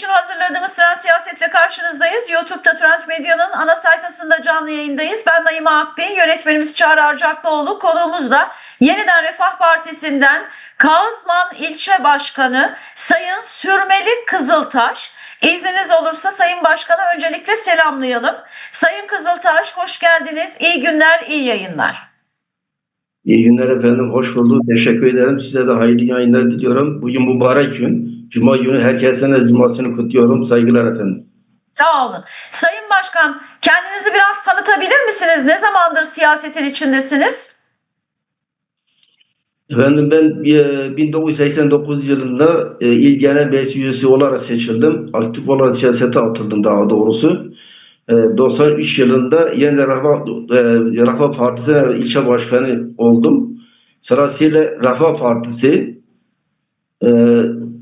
için hazırladığımız Trend Siyaset'le karşınızdayız. YouTube'da Trend Medya'nın ana sayfasında canlı yayındayız. Ben Naima Akbey, yönetmenimiz Çağrı Arcaklıoğlu. Konuğumuz da Yeniden Refah Partisi'nden Kağızman İlçe Başkanı Sayın Sürmeli Kızıltaş. İzniniz olursa Sayın Başkan'ı öncelikle selamlayalım. Sayın Kızıltaş hoş geldiniz. İyi günler, iyi yayınlar. İyi günler efendim, hoş bulduk. Teşekkür ederim. Size de hayırlı yayınlar diliyorum. Bugün mübarek gün. Cuma günü herkesin cumasını kutluyorum. Saygılar efendim. Sağ olun. Sayın Başkan kendinizi biraz tanıtabilir misiniz? Ne zamandır siyasetin içindesiniz? Efendim ben e, 1989 yılında e, İl Genel Meclis üyesi olarak seçildim. Aktif olarak siyasete atıldım daha doğrusu. E, 93 yılında Yeniden Refah, e, Refah Partisi'ne ilçe başkanı oldum. Sırasıyla Refah Partisi, e,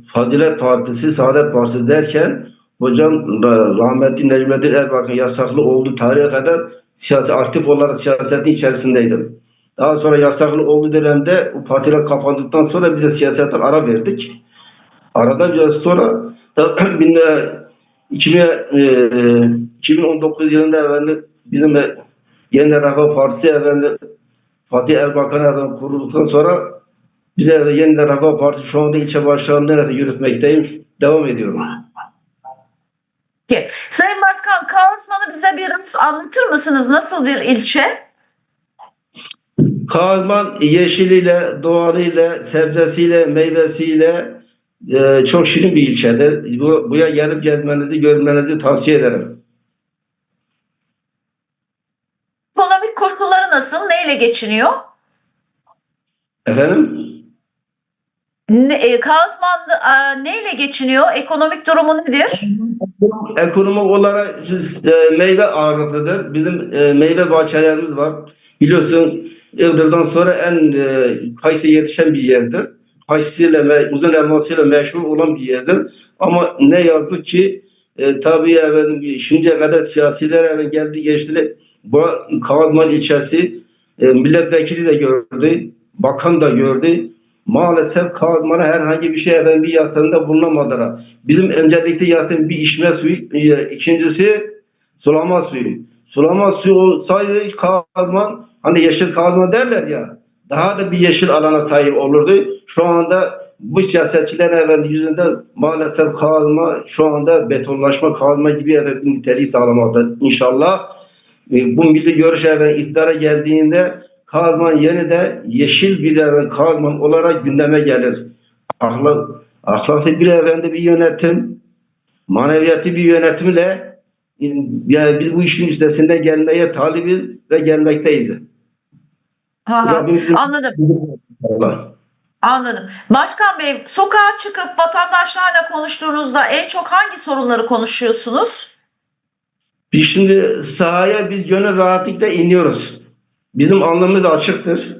Fazilet Partisi, Saadet Partisi derken hocam ra- rahmetli Necmettin Erbakan yasaklı olduğu tarihe kadar siyasi aktif olarak siyasetin içerisindeydim. Daha sonra yasaklı olduğu dönemde o partiler kapandıktan sonra biz de siyasetten ara verdik. Arada biraz sonra da bin- e, 2000, e, 2019 yılında efendim bizim e, Yeniden Refah Partisi efendim Fatih Erbakan efendim kurulduktan sonra bize Yeniden Refah Partisi şu anda ilçe başkanlığını yürütmekteyim. Devam ediyorum. Ki. Sayın Başkan Kağızman'ı bize biraz anlatır mısınız? Nasıl bir ilçe? Kağızman yeşiliyle, doğalıyla, sebzesiyle, meyvesiyle e, çok şirin bir ilçedir. Bu, buraya gelip gezmenizi, görmenizi tavsiye ederim. Ekonomik koşulları nasıl? Neyle geçiniyor? Efendim? Ne, e, Kağızman e, neyle geçiniyor? Ekonomik durumu nedir? Ekonomik olarak e, meyve ağırlıklıdır. Bizim e, meyve bahçelerimiz var. Biliyorsun Iğdır'dan sonra en e, kayısı yetişen bir yerdir. Kayısıyla ve uzun elmasıyla meşhur olan bir yerdir. Ama ne yazık ki e, tabii efendim, şimdiye kadar siyasiler geldi geçti. Bu Kağızman ilçesi e, milletvekili de gördü, bakan da gördü. Maalesef Kağızman'a herhangi bir şey efendim, bir yatırımda bulunamadılar. Bizim öncelikle yatırım bir içme suyu, e, ikincisi sulama suyu. Sulama suyu olsaydı Kağızman, hani yeşil Kağızman derler ya, daha da bir yeşil alana sahip olurdu. Şu anda bu siyasetçilerin efendim yüzünden maalesef Kağızma şu anda betonlaşma Kağızma gibi efendim niteliği sağlamakta. İnşallah e, bu milli görüş efendim iktidara geldiğinde Kağızman yeniden yeşil bir efendim Kağızman olarak gündeme gelir. Ahlak, ahlaklı bir efendi bir yönetim, maneviyatı bir yönetimle yani biz bu işin üstesinde gelmeye talibiz ve gelmekteyiz. Ha, Anladım. Allah. Anladım. Başkan Bey, sokağa çıkıp vatandaşlarla konuştuğunuzda en çok hangi sorunları konuşuyorsunuz? Biz şimdi sahaya biz gönül rahatlıkla iniyoruz. Bizim alnımız açıktır.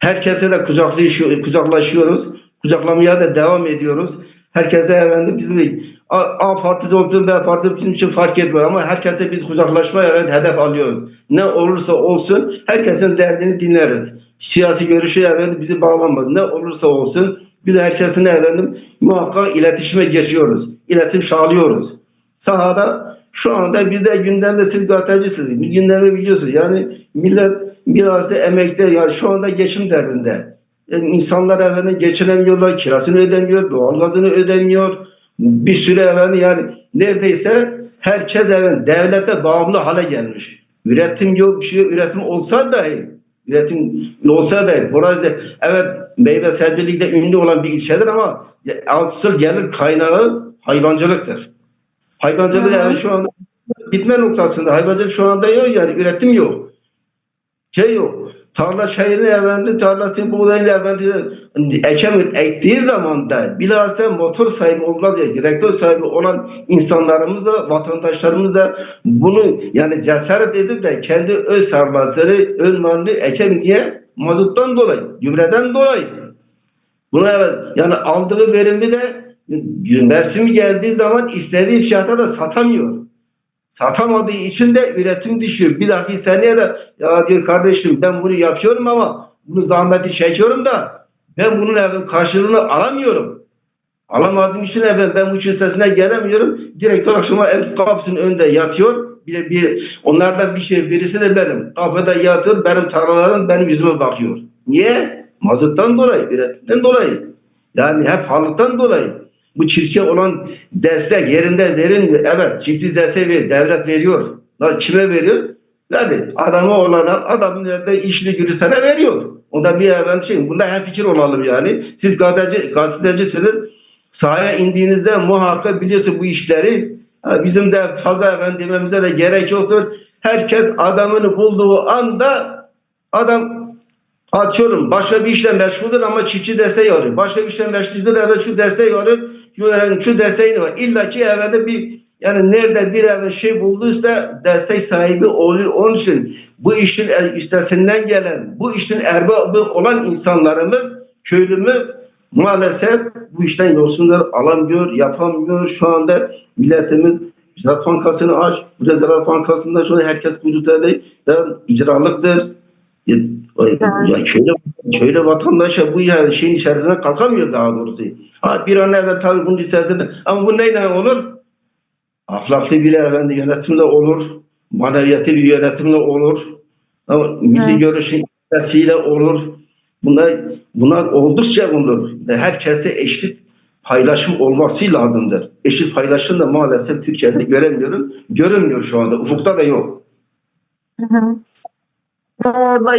Herkese de kucaklaşıyor, kucaklaşıyoruz. Kucaklamaya da devam ediyoruz. Herkese efendim bizim A, A partisi olsun B partisi bizim için fark etmiyor ama herkese biz kucaklaşmaya evet, hedef alıyoruz. Ne olursa olsun herkesin derdini dinleriz. Siyasi görüşü efendim bizi bağlamaz. Ne olursa olsun biz herkesin efendim muhakkak iletişime geçiyoruz. İletişim sağlıyoruz. Sahada şu anda bir de gündemde siz gazetecisiniz. Bir gündemi biliyorsunuz. Yani millet biraz da emekte yani şu anda geçim derdinde. Yani insanlar efendim geçinemiyorlar, kirasını ödemiyor, doğalgazını ödemiyor. Bir süre efendim yani neredeyse herkes efendim devlete bağımlı hale gelmiş. Üretim yok, bir şey üretim olsa dahi üretim olsa dahi burada evet meyve sebzelikte ünlü olan bir ilçedir ama asıl gelir kaynağı hayvancılıktır. Hayvancılık yani şu anda bitme noktasında. Hayvancılık şu anda yok yani üretim yok. Şey yok. Tarla şehrini efendi, tarlası buğdayını efendi ekem ektiği zaman da bilhassa motor sahibi olmaz ya, direktör sahibi olan insanlarımız da, vatandaşlarımız da bunu yani cesaret edip de kendi öz tarlasını, öz malını ekem diye mazuttan dolayı, gübreden dolayı. Buna evet, yani aldığı verimi de mevsimi geldiği zaman istediği fiyata da satamıyor. Satamadığı için de üretim düşüyor. Dahaki seneye de ya diyor kardeşim ben bunu yapıyorum ama bunu zahmeti çekiyorum da ben bunun efendim karşılığını alamıyorum. Alamadığım için evet ben bu sesine gelemiyorum. Direktör akşama ev kapısının önünde yatıyor. Bir, bir onlardan bir şey birisi de benim. Kapıda yatıyor. Benim tarlalarım benim yüzüme bakıyor. Niye? Mazottan dolayı, üretimden dolayı. Yani hep halıktan dolayı. Bu çiftçiye olan destek yerinde verilmiyor. Evet çiftçi destek veriyor. Devlet veriyor. Kime veriyor? Yani adama olana, adamın elinde işini yürütene veriyor. Onda bir evvel şey, bunda hem fikir olalım yani. Siz gazeteci, gazetecisiniz. Sahaya indiğinizde muhakkak biliyorsun bu işleri. Bizim de fazla efendim dememize de gerek yoktur. Herkes adamını bulduğu anda adam atıyorum başka bir işle meşguldür ama çiftçi desteği arıyor. Başka bir işle meşguldür evet şu desteği arıyor. Yani şu desteğini var. İlla ki evvelde bir yani nerede bir evvel şey bulduysa destek sahibi olur. Onun için bu işin el- üstesinden gelen, bu işin erbabı olan insanlarımız, köylümüz maalesef bu işten yoksunlar. Alamıyor, yapamıyor. Şu anda milletimiz Ziraat Bankası'nı aç. Bu da Ziraat Bankası'nda şu an herkes. Yani icralıktır. Ya, köylü, köylü vatandaşa bu ya şeyin içerisine kalkamıyor daha doğrusu. Ha, bir an evvel tabii bunun içerisinde ama bu neyle olur? Ahlaklı bir efendi yönetimle olur. Maneviyatı bir yönetimle olur. Ama milli Evet. görüşün sesiyle olur. Bunlar, bunlar oldukça olur. Herkese eşit paylaşım olması lazımdır. Eşit paylaşım da maalesef Türkiye'de göremiyorum. Görünmüyor şu anda. Ufukta da yok. Ee,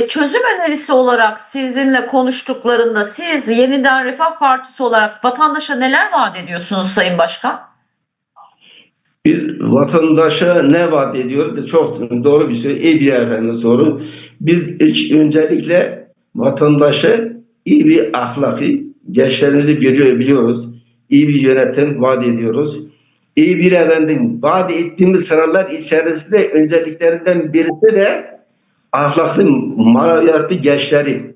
Çözüm önerisi olarak sizinle konuştuklarında siz yeniden Refah Partisi olarak vatandaşa neler vaat ediyorsunuz Sayın Başkan? Biz vatandaşa ne vaat ediyoruz? Çok doğru bir şey. İyi bir yerden sorun. Biz ilk öncelikle vatandaşa iyi bir ahlaki, gençlerimizi görüyor biliyoruz. İyi bir yönetim vaat ediyoruz. İyi bir efendim vaat ettiğimiz sıralar içerisinde önceliklerinden birisi de ahlaklı, maneviyatlı gençleri.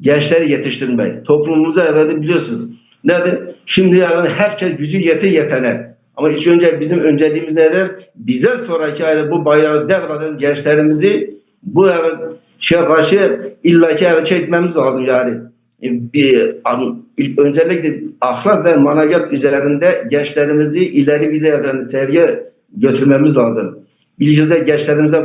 Gençleri yetiştirmek. Toplumumuza efendim biliyorsunuz. Nedir? Şimdi yani herkes gücü yeti yetene. Ama ilk önce bizim önceliğimiz nedir? Bize sonraki aile bu bayrağı devreden gençlerimizi bu evet şey karşı illaki evet şey etmemiz lazım yani. E, Bir, ilk öncelikle ahlak ve maneviyat üzerinde gençlerimizi ileri bir de efendim seviye götürmemiz lazım. Bilişimde gençlerimize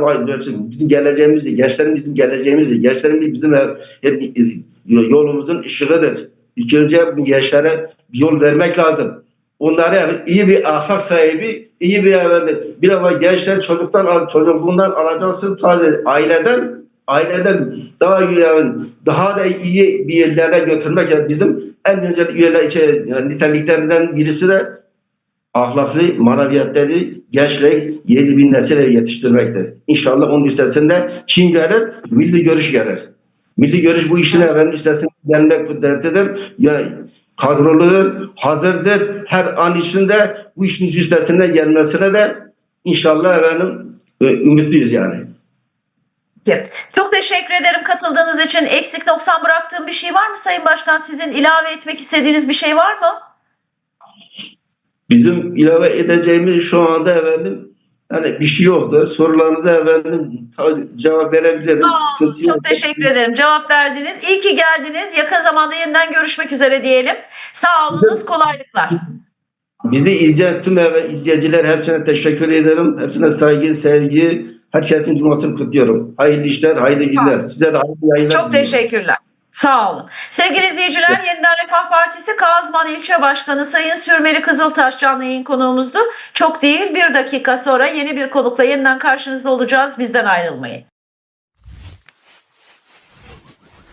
bizim geleceğimizi, gençlerin bizim geleceğimizi, gençlerin bizim hep, e, yolumuzun ışığıdır. İlk önce gençlere bir yol vermek lazım. Onları yani iyi bir ahlak sahibi, iyi bir efendim. Bir ama gençler çocuktan çocukluğundan alacaksın aileden aileden daha yani daha da iyi bir yerlere götürmek yani bizim en önce üyeler şey, yani niteliklerinden birisi de ahlaklı maneviyatları gençlik yeni bir nesile yetiştirmektir. İnşallah onun üstesinde kim gelir? Milli görüş gelir. Milli görüş bu işin efendim üstesinde gelmek kudretidir. Ya kadroludur, hazırdır. Her an içinde bu işin üstesine gelmesine de inşallah efendim e, ümitliyüz yani. Peki. Çok teşekkür ederim katıldığınız için. Eksik noksan bıraktığım bir şey var mı Sayın Başkan? Sizin ilave etmek istediğiniz bir şey var mı? Bizim ilave edeceğimiz şu anda efendim hani bir şey yoktur. Sorularınıza efendim cevap verebilirim. Aa, Sıkıntı yok. çok teşekkür ederim. Cevap verdiniz. İyi ki geldiniz. Yakın zamanda yeniden görüşmek üzere diyelim. Sağ olunuz. Kolaylıklar. Bizi izleyen tüm izleyiciler hepsine teşekkür ederim. Hepsine saygı, sevgi. Herkesin cumasını kutluyorum. Hayırlı işler, hayırlı günler. Size de hayırlı yayınlar Çok diliyorum. teşekkürler. Sağ olun. Sevgili izleyiciler Yeniden Refah Partisi Kazman İlçe Başkanı Sayın Sürmeli Kızıltaş canlı yayın konuğumuzdu. Çok değil bir dakika sonra yeni bir konukla yeniden karşınızda olacağız. Bizden ayrılmayın.